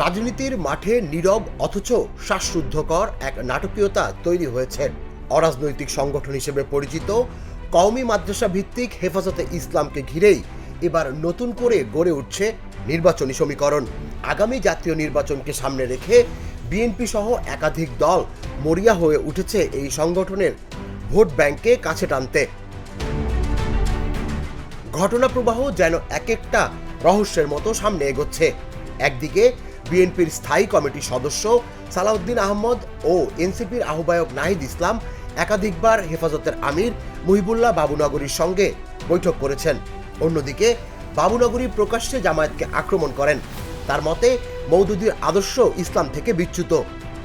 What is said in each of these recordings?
রাজনীতির মাঠে নীরব অথচ শ্বাসরুদ্ধকর এক নাটকীয়তা তৈরি হয়েছে। অরাজনৈতিক সংগঠন হিসেবে পরিচিত কওমি মাদ্রাসা ভিত্তিক হেফাজতে ইসলামকে ঘিরেই এবার নতুন করে গড়ে উঠছে নির্বাচনী সমীকরণ। আগামী জাতীয় নির্বাচনকে সামনে রেখে বিএনপি সহ একাধিক দল মরিয়া হয়ে উঠেছে এই সংগঠনের ভোট ব্যাংকে কাছে টানতে। ঘটনা প্রবাহ যেন এক একটা রহস্যের মতো সামনে এগোচ্ছে। একদিকে বিএনপির স্থায়ী কমিটির সদস্য সালাউদ্দিন আহমদ ও এনসিপির আহ্বায়ক নাহিদ ইসলাম একাধিকবার হেফাজতের আমির মুহিবুল্লাহ বাবুনগরীর সঙ্গে বৈঠক করেছেন। অন্যদিকে, বাবুনগরী প্রকাশ্যে জামায়াতকে আক্রমণ করেন। তার মতে মৌদুদির আদর্শ ইসলাম থেকে বিচ্যুত।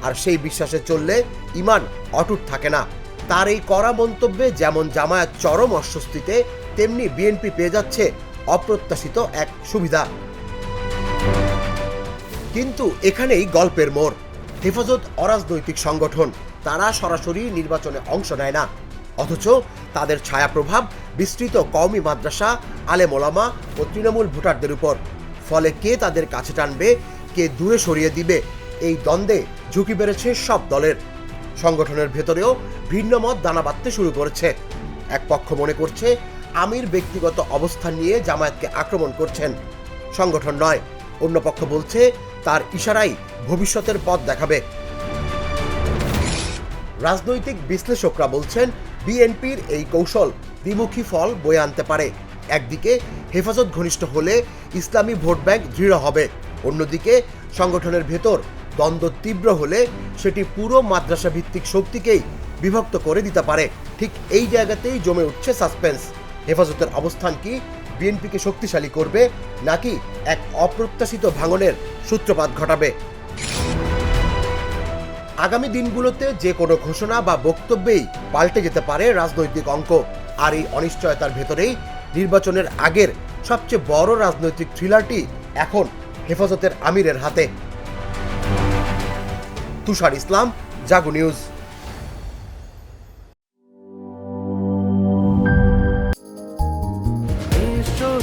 আর সেই বিশ্বাসে চললে ইমান অটুট থাকে না। তার এই কড়া মন্তব্যে যেমন জামায়াত চরম অস্বস্তিতে, তেমনি বিএনপি পেয়ে যাচ্ছে অপ্রত্যাশিত এক সুবিধা। কিন্তু এখানেই গল্পের মোড়। হেফাজত অরাজনৈতিক সংগঠন, তারা সরাসরি নির্বাচনে অংশ নেয় না। অথচ তাদের ছায়া প্রভাব বিস্তৃত কওমি মাদ্রাসা আলে আলেমোলামা ও তৃণমূল ভোটারদের উপর। ফলে কে তাদের কাছে টানবে, কে দূরে সরিয়ে দিবে, এই দ্বন্দ্বে ঝুঁকি বেড়েছে সব দলের। সংগঠনের ভেতরেও ভিন্ন মত দানা বাঁধতে শুরু করেছে। এক পক্ষ মনে করছে, আমির ব্যক্তিগত অবস্থান নিয়ে জামায়াতকে আক্রমণ করছেন। সংগঠন নয়, অন্য পক্ষ বলছে তার ইশারাই ভবিষ্যতের পথ দেখাবে। রাজনৈতিক বিশ্লেষকরা বলছেন, বিএনপির এই কৌশল দ্বিমুখী ফল বয়ে আনতে পারে। একদিকে হেফাজত ঘনিষ্ঠ হলে ইসলামী ভোট ব্যাংক দৃঢ় হবে। অন্যদিকে সংগঠনের ভেতর দ্বন্দ্ব তীব্র হলে সেটি পুরো মাদ্রাসা ভিত্তিক শক্তিকেই বিভক্ত করে দিতে পারে। ঠিক এই জায়গাতেই জমে উঠছে সাসপেন্স। হেফাজতের অবস্থান কি? বিএনপিকে শক্তিশালী করবে নাকি এক অপ্রত্যাশিত ভাঙনের সূত্রপাত ঘটাবে? আগামী দিনগুলোতে যে কোনো ঘোষণা বা বক্তব্যেই পাল্টে যেতে পারে রাজনৈতিক অঙ্ক। আর এই অনিশ্চয়তার ভেতরেই নির্বাচনের আগের সবচেয়ে বড় রাজনৈতিক থ্রিলারটি এখন হেফাজতের আমিরের হাতে। Tushar Islam, Jago news.